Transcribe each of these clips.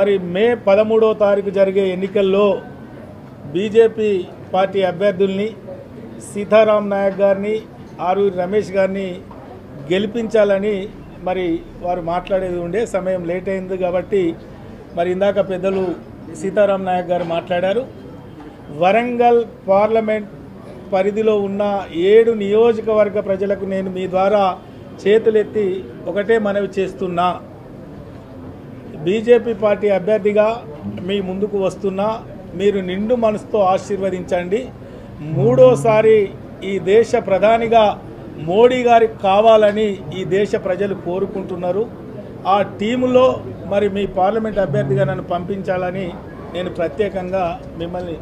మరి మే పదమూడో తారీఖు జరిగే ఎన్నికల్లో బీజేపీ పార్టీ అభ్యర్థుల్ని సీతారాం నాయక్ గారిని ఆరూరి రమేష్ గారిని గెలిపించాలని మరి వారు మాట్లాడేది ఉండే సమయం లేట్ అయింది కాబట్టి మరి ఇందాక పెద్దలు సీతారాం నాయక్ గారు మాట్లాడారు. వరంగల్ పార్లమెంట్ పరిధిలో ఉన్న ఏడు నియోజకవర్గ ప్రజలకు నేను మీ ద్వారా చేతులెత్తి ఒకటే మనవి చేస్తున్నా. బీజేపీ పార్టీ అభ్యర్థిగా మీ ముందుకు వస్తున్నా మీరు నిండు మనసుతో ఆశీర్వదించండి. మూడోసారి ఈ దేశ ప్రధానిగా మోడీ గారికి కావాలని ఈ దేశ ప్రజలు కోరుకుంటున్నారు. ఆ టీములో మరి మీ పార్లమెంట్ అభ్యర్థిగా నన్ను పంపించాలని నేను ప్రత్యేకంగా మిమ్మల్ని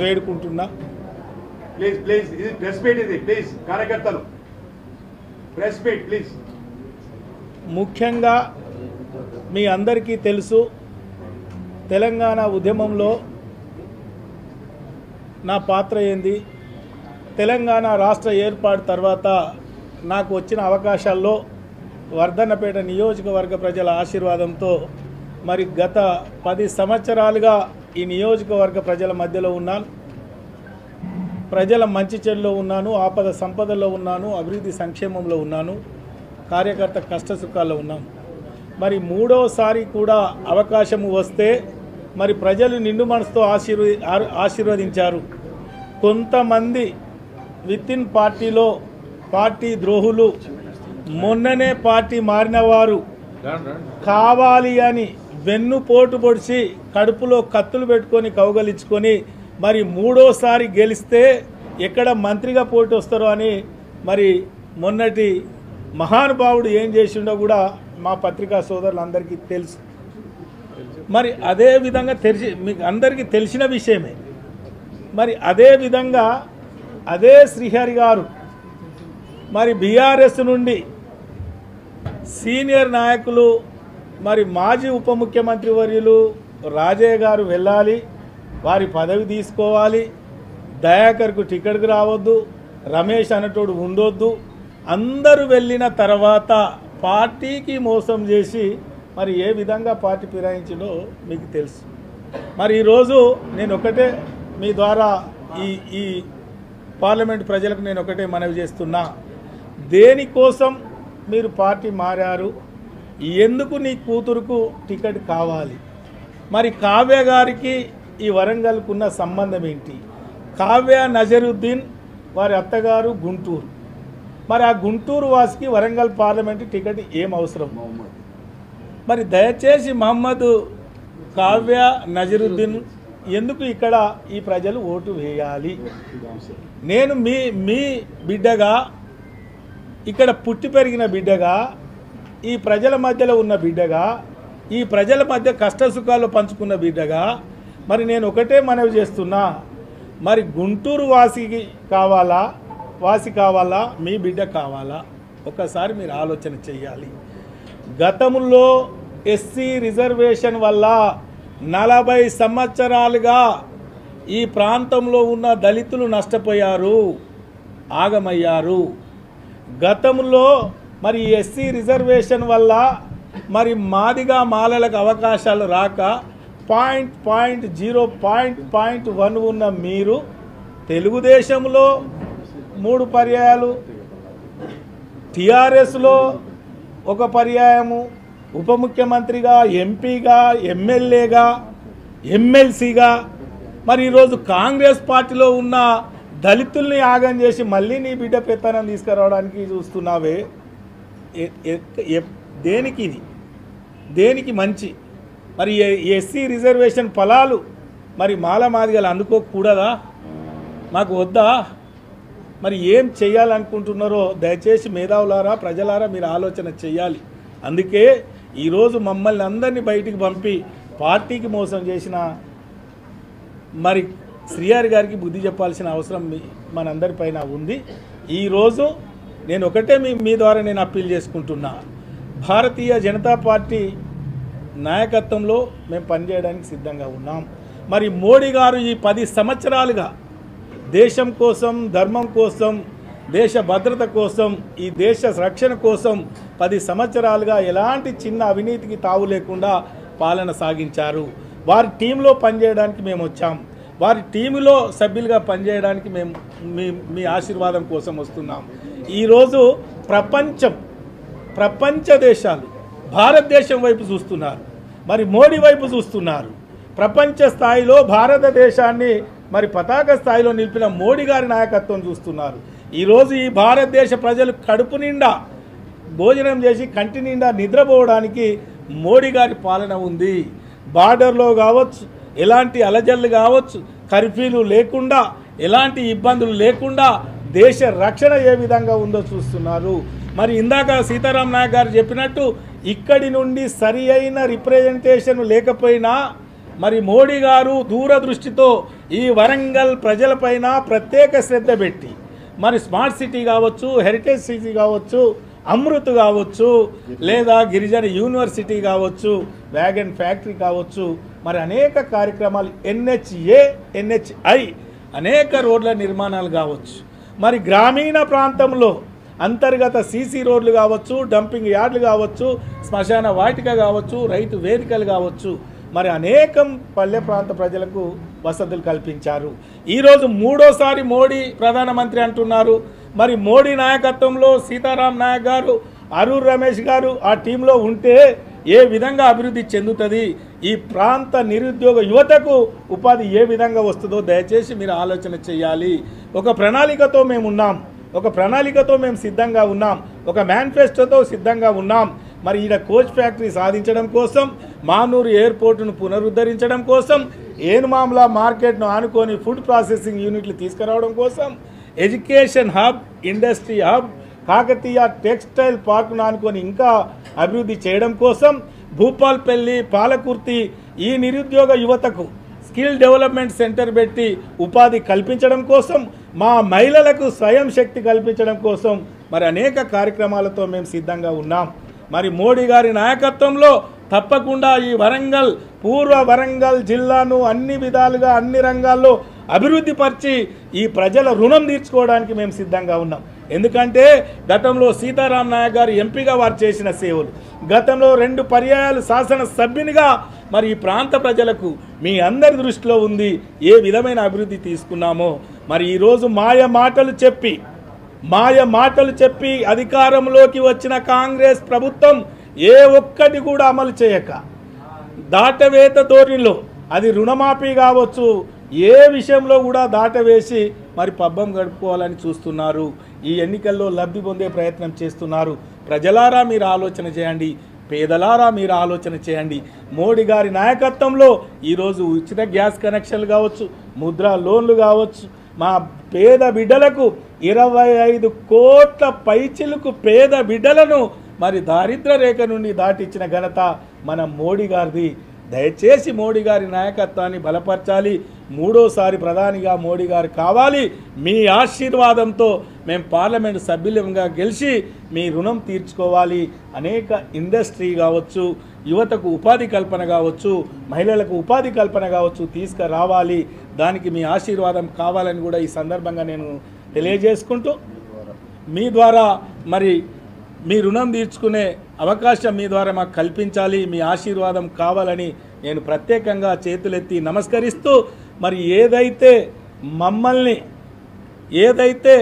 వేడుకుంటున్నా. ప్లీజ్ ప్లీజ్ ఇది ప్రెస్ మీట్ ఇది ప్లీజ్ కార్యకర్తలు. ప్రెస్ మీట్ ప్లీజ్ ముఖ్యంగా మీ అందరికీ తెలుసు తెలంగాణ ఉద్యమంలో నా పాత్ర ఏంది? తెలంగాణ రాష్ట్ర ఏర్పాటు తర్వాత నాకు వచ్చిన అవకాశాల్లో వర్ధన్నపేట నియోజకవర్గ ప్రజల ఆశీర్వాదంతో మరి గత పది సంవత్సరాలుగా ఈ నియోజకవర్గ ప్రజల మధ్యలో ఉన్నాను. ప్రజల మంచి చెడులో ఉన్నాను ఆపద సంపదలో ఉన్నాను అభివృద్ధి సంక్షేమంలో ఉన్నాను కార్యకర్త కష్ట సుఖాల్లో మరి మూడోసారి కూడా అవకాశం వస్తే మరి ప్రజలు నిండు మనసుతో ఆశీర్వ ఆశీర్వదించారు. కొంతమంది విత్ ఇన్ పార్టీలో పార్టీ ద్రోహులు మొన్ననే పార్టీ మారినవారు కావాలి అని వెన్నుపోటు పొడిచి కడుపులో కత్తులు పెట్టుకొని కౌగలించుకొని మరి మూడోసారి గెలిస్తే ఎక్కడ మంత్రిగా పోటీ వస్తారో అని మరి మొన్నటి మహానుభావుడు ఏం చేసిండో కూడా మా పత్రికా సోదరులందరికీ తెలుసు. మరి అదే విధంగా తెలిసి మీకు అందరికీ తెలిసిన విషయమే. మరి అదే విధంగా అదే శ్రీహరి గారు మరి బీఆర్ఎస్ నుండి సీనియర్ నాయకులు మరి మాజీ ఉప ముఖ్యమంత్రి వర్యులు రాజయ్య గారు వెళ్ళాలి వారి పదవి తీసుకోవాలి దయాకర్కు టికెట్కి రావద్దు రమేష్ అనేటోడు ఉండొద్దు అందరూ వెళ్ళిన తర్వాత పార్టీకి మోసం చేసి మరి ఏ విధంగా పార్టీ ఫిరాయించిందో మీకు తెలుసు. మరి ఈరోజు నేను ఒకటే మీ ద్వారా ఈ ఈ పార్లమెంట్ ప్రజలకు నేను ఒకటే మనవి చేస్తున్నా. దేనికోసం మీరు పార్టీ మారారు? ఎందుకు నీ కూతురుకు టికెట్ కావాలి? మరి కావ్య గారికి ఈ వరంగల్కున్న సంబంధం ఏంటి? కావ్య నజరుద్దీన్ వారి అత్తగారు గుంటూరు. మరి ఆ గుంటూరు వాసికి వరంగల్ పార్లమెంట్ టికెట్ ఏం అవసరం? మరి దయచేసి మహమ్మద్ కావ్య నజరుద్దీన్ ఎందుకు ఇక్కడ ఈ ప్రజలు ఓటు వేయాలి? నేను మీ మీ బిడ్డగా ఇక్కడ పుట్టి పెరిగిన బిడ్డగా ఈ ప్రజల మధ్యలో ఉన్న బిడ్డగా ఈ ప్రజల మధ్య కష్ట సుఖాలు పంచుకున్న బిడ్డగా మరి నేను ఒకటే మనవి చేస్తున్నా. మరి గుంటూరు వాసికి కావాలా? వాసి కావాలా? మీ బిడ్డ కావాలా? ఒకసారి మీరు ఆలోచన చెయ్యాలి గతంలో ఎస్సీ రిజర్వేషన్ వల్ల నలభై సంవత్సరాలుగా ఈ ప్రాంతంలో ఉన్న దళితులు నష్టపోయారు. ఆగమయ్యారు. గతంలో మరి ఎస్సీ రిజర్వేషన్ వల్ల మరి మాదిగా మాలలకు అవకాశాలు రాక point point zero point point one ఉన్న మీరు తెలుగుదేశంలో మూడు పర్యాయాలు. టిఆర్ఎస్లో ఒక పర్యాయము ఉప ముఖ్యమంత్రిగా ఎంపీగా ఎమ్మెల్యేగా ఎమ్మెల్సీగా. మరి ఈరోజు కాంగ్రెస్ పార్టీలో ఉన్న దళితుల్ని యాగం చేసి మళ్ళీ నీ బిడ్డ పెత్తనం తీసుకురావడానికి చూస్తున్నావే. దేనికి ఇది? దేనికి మంచి? మరి ఎస్సీ రిజర్వేషన్ ఫలాలు మరి మాల మాదిగలు అందుకోకూడదా? మాకు వద్దా? మరి ఏం చేయాలనుకుంటున్నారో దయచేసి మేధావులారా ప్రజలారా మీరు ఆలోచన చేయాలి. అందుకే ఈరోజు మమ్మల్ని అందరినీ బయటికి పంపి పార్టీకి మోసం చేసిన మరి శ్రీహరి గారికి బుద్ధి చెప్పాల్సిన అవసరం మనందరిపైన ఉంది. ఈరోజు నేను ఒకటే మీ మీ ద్వారా నేను అప్పీల్ చేసుకుంటున్నా. భారతీయ జనతా పార్టీ నాయకత్వంలో మేము పనిచేయడానికి సిద్ధంగా ఉన్నాం. మరి మోడీ గారు ఈ పది సంవత్సరాలుగా దేశం కోసం ధర్మం కోసం దేశ భద్రత కోసం ఈ దేశ రక్షణ కోసం పది సంవత్సరాలుగా ఎలాంటి చిన్న అవినీతికి తావు లేకుండా పాలన సాగించారు. వారి టీంలో పనిచేయడానికి మేము వచ్చాం. వారి టీములో సభ్యులుగా పనిచేయడానికి మేము మీ మీ ఆశీర్వాదం కోసం వస్తున్నాం. ఈరోజు ప్రపంచం ప్రపంచ దేశాలు భారతదేశం వైపు చూస్తున్నారు. మరి మోడీ వైపు చూస్తున్నారు. ప్రపంచ స్థాయిలో భారతదేశాన్ని మరి పతాక స్థాయిలో నిలిపిన మోడీ గారి నాయకత్వం చూస్తున్నారు. ఈరోజు ఈ భారతదేశ ప్రజలు కడుపు నిండా భోజనం చేసి కంటి నిండా నిద్రపోవడానికి మోడీ గారి పాలన ఉంది. బార్డర్లో కావచ్చు ఎలాంటి అలజల్లు కావచ్చు కర్ఫ్యూలు లేకుండా ఎలాంటి ఇబ్బందులు లేకుండా దేశ రక్షణ ఏ విధంగా ఉందో చూస్తున్నారు. మరి ఇందాక సీతారాం నాయక్ గారు చెప్పినట్టు ఇక్కడి నుండి సరి అయిన రిప్రజెంటేషన్ లేకపోయినా మరి మోడీ గారు దూరదృష్టితో ఈ వరంగల్ ప్రజలపైన ప్రత్యేక శ్రద్ధ పెట్టి మరి స్మార్ట్ సిటీ కావచ్చు హెరిటేజ్ సిటీ కావచ్చు అమృత్ కావచ్చు లేదా గిరిజన యూనివర్సిటీ కావచ్చు వ్యాగన్ ఫ్యాక్టరీ కావచ్చు మరి అనేక కార్యక్రమాలు ఎన్హెచ్ఏ ఎన్హెచ్ఐ అనేక రోడ్ల నిర్మాణాలు కావచ్చు. మరి గ్రామీణ ప్రాంతంలో అంతర్గత సీసీ రోడ్లు కావచ్చు డంపింగ్ యార్డులు కావచ్చు శ్మశాన వాటిక కావచ్చు రైతు వేదికలు కావచ్చు మరి అనేకం పల్లె ప్రాంత ప్రజలకు వసతులు కల్పించారు. ఈరోజు మూడోసారి మోడీ ప్రధానమంత్రి అంటున్నారు. మరి మోడీ నాయకత్వంలో సీతారాం నాయక్ గారు అరూర్ రమేష్ గారు ఆ టీంలో ఉంటే ఏ విధంగా అభివృద్ధి చెందుతుంది? ఈ ప్రాంత నిరుద్యోగ యువతకు ఉపాధి ఏ విధంగా వస్తుందో దయచేసి మీరు ఆలోచన చేయాలి. ఒక ప్రణాళికతో మేము ఉన్నాం. ఒక ప్రణాళికతో మేము సిద్ధంగా ఉన్నాం. ఒక మేనిఫెస్టోతో సిద్ధంగా ఉన్నాం. మరి ఈడ కోచ్ ఫ్యాక్టరీ సాధించడం కోసం మానూరు ఎయిర్పోర్టును పునరుద్ధరించడం కోసం ఏనుమామల మార్కెట్ను ఆనుకొని ఫుడ్ ప్రాసెసింగ్ యూనిట్లు తీసుకురావడం కోసం education hub industry hub Kakatiya textile పార్క్ను ఆనుకొని ఇంకా అభివృద్ధి చేయడం కోసం భూపాల్పల్లి పాలకుర్తి ఈ నిరుద్యోగ యువతకు స్కిల్ డెవలప్మెంట్ సెంటర్ పెట్టి ఉపాధి కల్పించడం కోసం మా మహిళలకు స్వయం శక్తి కల్పించడం కోసం మరి అనేక కార్యక్రమాలతో మేము సిద్ధంగా ఉన్నాం. మరి మోడీ గారి నాయకత్వంలో తప్పకుండా ఈ వరంగల్ పూర్వ వరంగల్ జిల్లాను అన్ని విధాలుగా అన్ని రంగాల్లో అభివృద్ధి పరిచి ఈ ప్రజల రుణం తీర్చుకోవడానికి మేము సిద్ధంగా ఉన్నాం. ఎందుకంటే గతంలో సీతారాం నాయక్ గారు ఎంపీగా వారు చేసిన సేవలు గతంలో రెండు పర్యాయాలు శాసన సభ్యునిగా మరి ఈ ప్రాంత ప్రజలకు మీ అందరి దృష్టిలో ఉంది ఏ విధమైన అభివృద్ధి తీసుకున్నామో. మరి ఈరోజు మాయ మాటలు చెప్పి మాయ మాటలు చెప్పి అధికారంలోకి వచ్చిన కాంగ్రెస్ ప్రభుత్వం ఏ ఒక్కటి కూడా అమలు చేయక. దాటవేత ధోరణిలో. అది రుణమాఫీ కావచ్చు. ఏ విషయంలో కూడా దాటవేసి మరి పబ్బం గడుపుకోవాలని చూస్తున్నారు. ఈ ఎన్నికల్లో లబ్ధి పొందే ప్రయత్నం చేస్తున్నారు. ప్రజలారా మీరు ఆలోచన చేయండి. పేదలారా మీరు ఆలోచన చేయండి. మోడీ గారి నాయకత్వంలో ఈరోజు ఉచిత గ్యాస్ కనెక్షన్లు కావచ్చు ముద్రా లోన్లు కావచ్చు. మా పేద బిడ్డలకు ఇరవై ఐదు కోట్ల పైచిలకు పేద బిడ్డలను మరి దారిద్ర రేఖ నుండి దాటించిన ఘనత మన మోడీ గారిది. దయచేసి మోడీ గారి నాయకత్వాన్ని బలపరచాలి. మూడోసారి ప్రధానిగా మోడీ గారు కావాలి. మీ ఆశీర్వాదంతో మేము పార్లమెంటు సభ్యులంగా గెలిచి మీ రుణం తీర్చుకోవాలి. అనేక ఇండస్ట్రీ కావచ్చు యువతకు ఉపాధి కల్పన కావచ్చు మహిళలకు ఉపాధి కల్పన కావచ్చు తీసుకురావాలి. దానికి మీ ఆశీర్వాదం కావాలని కూడా ఈ సందర్భంగా నేను తెలియజేసుకుంటూ మీ ద్వారా మరి మీ రుణం తీర్చుకునే అవకాశం మీ ద్వారా మాకు కల్పించాలి మీ ఆశీర్వాదం కావాలని నేను ప్రత్యేకంగా చేతులెత్తి నమస్కరిస్తూ మరి ఏదైతే మమ్మల్ని ఏదైతే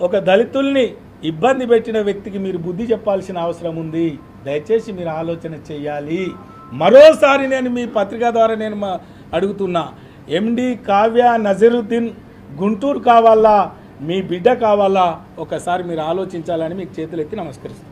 ఒక దళితుల్ని ఇబ్బంది పెట్టిన వ్యక్తికి మీరు బుద్ధి చెప్పాల్సిన అవసరం ఉంది దయచేసి మీరు ఆలోచన చేయాలి. మరోసారి నేను మీ పత్రిక ద్వారా నేను మా అడుగుతున్నా ఎండి కావ్య నజరుద్దీన్ గుంటూరు కావాలా? మీ బిడ్డ కావాలా? ఒకసారి మీరు ఆలోచించాలని మీకు చేతులెత్తి నమస్కరిస్తాను